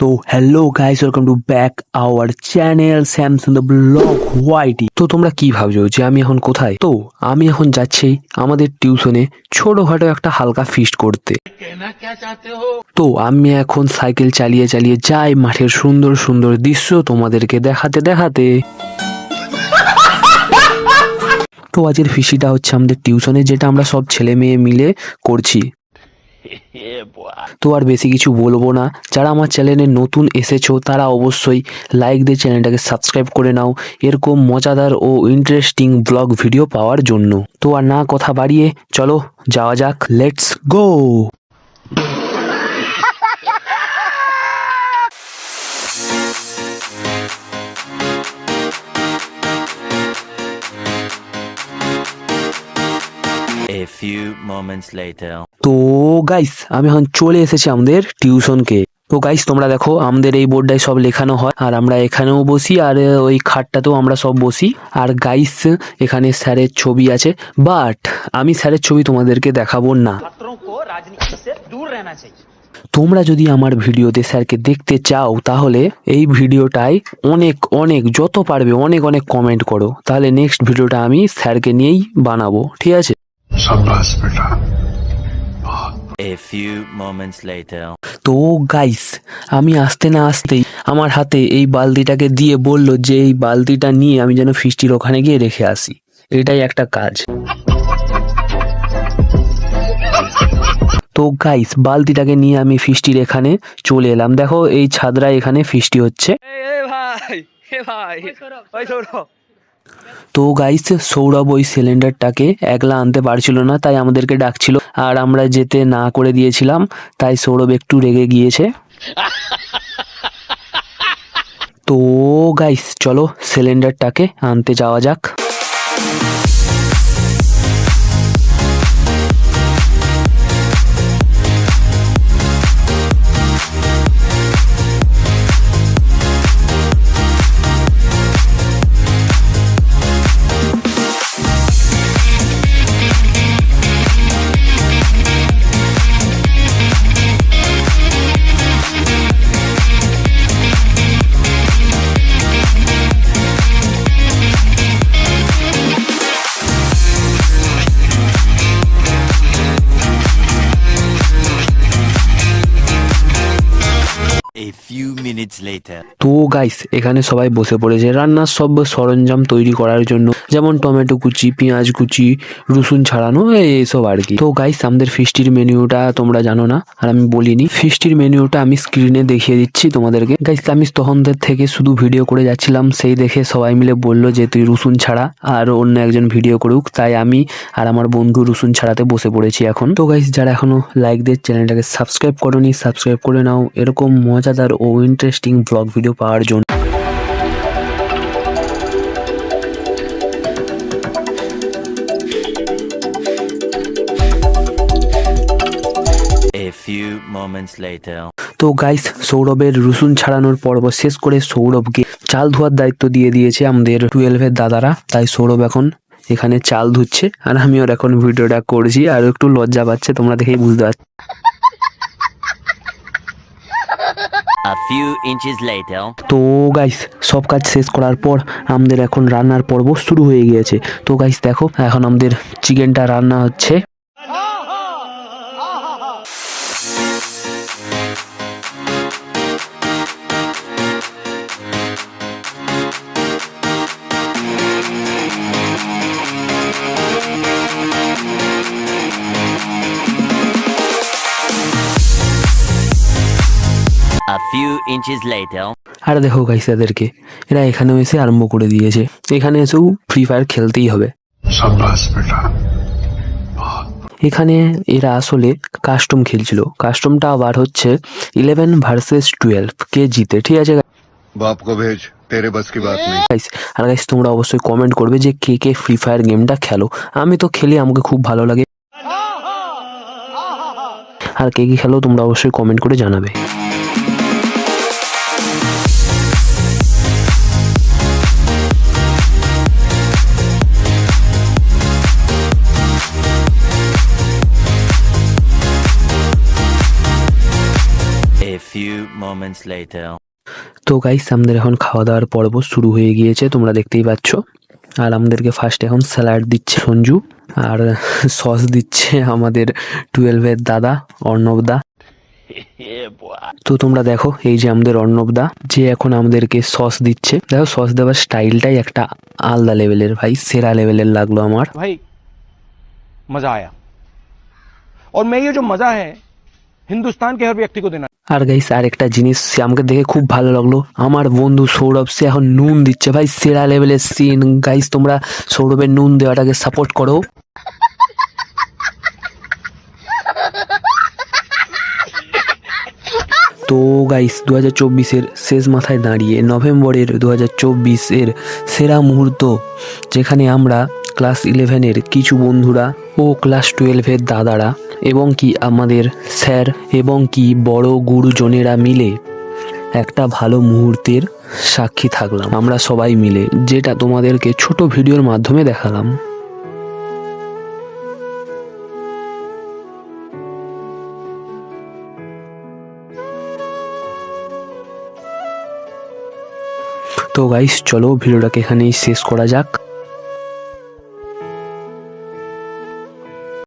তো hello guys welcome to back our channel Samsung the blog YT তো তোমরা কি ভাবছ যে আমি এখন কোথায়? তো আমি এখন যাচ্ছি আমাদের টিউশনে ছোটখাটো একটা হালকা ফিস্ট করতে। তো আমি এখন সাইকেল চালিয়ে চালিয়ে যাই মাঠের সুন্দর সুন্দর দৃশ্য তোমাদেরকে দেখাতে দেখাতে। তো আজকের ফিসিটা হচ্ছে আমাদের টিউশনে যেটা আমরা সব ছেলে মেয়ে মিলে করছি। তো আর বেশি কিছু বলব না। যারা আমার চ্যানেলে নতুন এসেছ, তারা অবশ্যই লাইক দিয়ে চ্যানেলটাকে সাবস্ক্রাইব করে নাও। এরকম মজাদার ও ইন্টারেস্টিং ব্লগ ভিডিও পাওয়ার জন্য। তো আর না কথা বাড়িয়ে, চলো যাওয়া যাক। Let's go few moments later. তো গাইস আমি এখন চলে এসেছি আমাদের টিউশনকে তো গাইস তোমরা দেখো আমাদের এই বোর্ডটায় সব লেখানো হয় আর আমরা এখানেও বসি আর ওই খাটটাতেও আমরা সব বসি। আর গাইস এখানে স্যারের ছবি আছে বাট আমি স্যারের ছবি তোমাদেরকে দেখাবো না। তোমরা যদি আমার ভিডিওতে স্যারকে দেখতে চাও তাহলে এই ভিডিওটায় অনেক অনেক যত পারবে অনেক অনেক কমেন্ট করো। তাহলে নেক্সট ভিডিওটা আমি স্যারকে নিয়েই বানাবো ঠিক আছে? বেটা। তো গাইস আমি আসতে না আসতেই আমার হাতে এই বালতিটাকে দিয়ে বলল যে এই বালতিটা নিয়ে আমি যেন ফিস্টির ওখানে গিয়ে রেখে আসি। এটাই একটা কাজ। তো গাইস বালতিটাকে নিয়ে আমি ফিস্টির এখানে চলে এলাম। দেখো এই ছাদরা এখানে ফিস্টি হচ্ছে। ভাই ভাই তো গাইস সৌরভ ওই সিলিন্ডারটাকে একলা আনতে পারছিল না, তাই আমাদেরকে ডাকছিল। আর আমরা যেতে না করে দিয়েছিলাম, তাই সৌরভ একটু রেগে গিয়েছে। তো গাইস চলো সিলিন্ডারটাকে আনতে যাওয়া যাক। তো গাইস এখানে সবাই বসে পড়েছে। রান্নার সব সরঞ্জাম তৈরি করার জন্য, যেমন টমেটো কুচি, পেঁয়াজ কুচি, রসুন ছাড়ানো এই- এইসব আর কি। তো গাইস আমাদের ফিস্টির মেনুটা তোমরা জানো না, আর আমি বলিনি। ফিস্টির মেনুটা আমি স্ক্রিনে দেখিয়ে দিচ্ছি তোমাদেরকে। গাইস আমি তখনদের থেকে শুধু ভিডিও করে যাচ্ছিলাম, সেই দেখে সবাই মিলে বলল যে, তুই রসুন ছাড়া আর অন্য একজন ভিডিও করুক। তাই আমি আর আমার বন্ধু রসুন ছাড়াতে বসে পড়েছি এখন। তো গাইস যারা এখনও লাইক দিয়ে চ্যানেলটাকে সাবস্ক্রাইব করোনি সাবস্ক্রাইব করে নাও। এরকম মজাদার ও ইন্টারেস্টিং ব্লগ ভিডিও পাওয়ার জন্য। Few moments later. তো গাইস সৌরভের রসুন ছাড়ানোর পর্ব শেষ করে সৌরভকে চাল ধোয়ার দায়িত্ব দিয়ে দিয়েছে আমাদের টুয়েলভের দাদারা। তাই সৌরভ এখন এখানে চাল ধুচ্ছে আর আমি ওর এখন ভিডিওটা করছি আর একটু লজ্জা পাচ্ছে তোমরা দেখেই বুঝতে পারছ। A few inches later. তো গাইস সব কাজ শেষ করার পর আমাদের এখন রান্নার পর্ব শুরু হয়ে গিয়েছে তো গাইস দেখো, এখন আমাদের চিকেনটা রান্না হচ্ছে few inches later. আর দেখো গাইস এদেরকে। এরা এখানেও এসে আরম্ভ করে দিয়েছে। এখানে এসেও ফ্রি ফায়ার খেলতেই হবে। এখানে এরা আসলে কাস্টম খেলছিল। কাস্টমটা আবার হচ্ছে ইলেভেন ভার্সেস টুয়েলভ কে জিতে? ঠিক আছে ভেজ আর গাইস তোমরা অবশ্যই কমেন্ট করবে যে কে কে ফ্রি ফায়ার গেমটা খেলো। আমি তো খেলি আমাকে খুব ভালো লাগে। আর কে কি খেলো তোমরা অবশ্যই কমেন্ট করে জানাবে। moments later. তো গাইস আমাদের এখন খাওয়া দাওয়ার পর্ব শুরু হয়ে গিয়েছে তোমরা দেখতেই পাচ্ছ আর আমাদেরকে ফার্স্ট এখন স্যালাড দিচ্ছে সঞ্জু আর সস দিচ্ছে আমাদের টুয়েলভের দাদা অর্ণবদা তো তোমরা দেখো এই যে আমাদের অর্ণবদা যে এখন আমাদেরকে সস দিচ্ছে দেখো সস দেওয়ার স্টাইলটাই একটা আলাদা লেভেলের ভাই সেরা লেভেলের লাগলো আমার भाई मजा आया और मैं ये जो मजा है हिंदुस्तान के हर व्यक्ति को देना আর গাইস আরেকটা জিনিস সে আমাকে দেখে খুব ভালো লাগল। আমার বন্ধু সৌরভ, সে এখন নুন দিচ্ছে। ভাই, সেরা লেভেলের সিন গাইস তোমরা সৌরভের নুন দেওয়াটাকে সাপোর্ট করো। তো গাইস দু হাজার চব্বিশের শেষ মাথায় দাঁড়িয়ে নভেম্বরের দু হাজার চব্বিশের সেরা মুহূর্ত, যেখানে আমরা ক্লাস ইলেভেনের কিছু বন্ধুরা ও ক্লাস টুয়েলভের দাদারা এবং কি আমাদের স্যার এবং কি বড় গুরুজনেরা মিলে একটা ভালো মুহূর্তের সাক্ষী থাকলাম। আমরা সবাই মিলে, যেটা তোমাদেরকে ছোট ভিডিওর মাধ্যমে দেখালাম। তো গাইস চলো ভিডিওটাকে এখানেই শেষ করা যাক।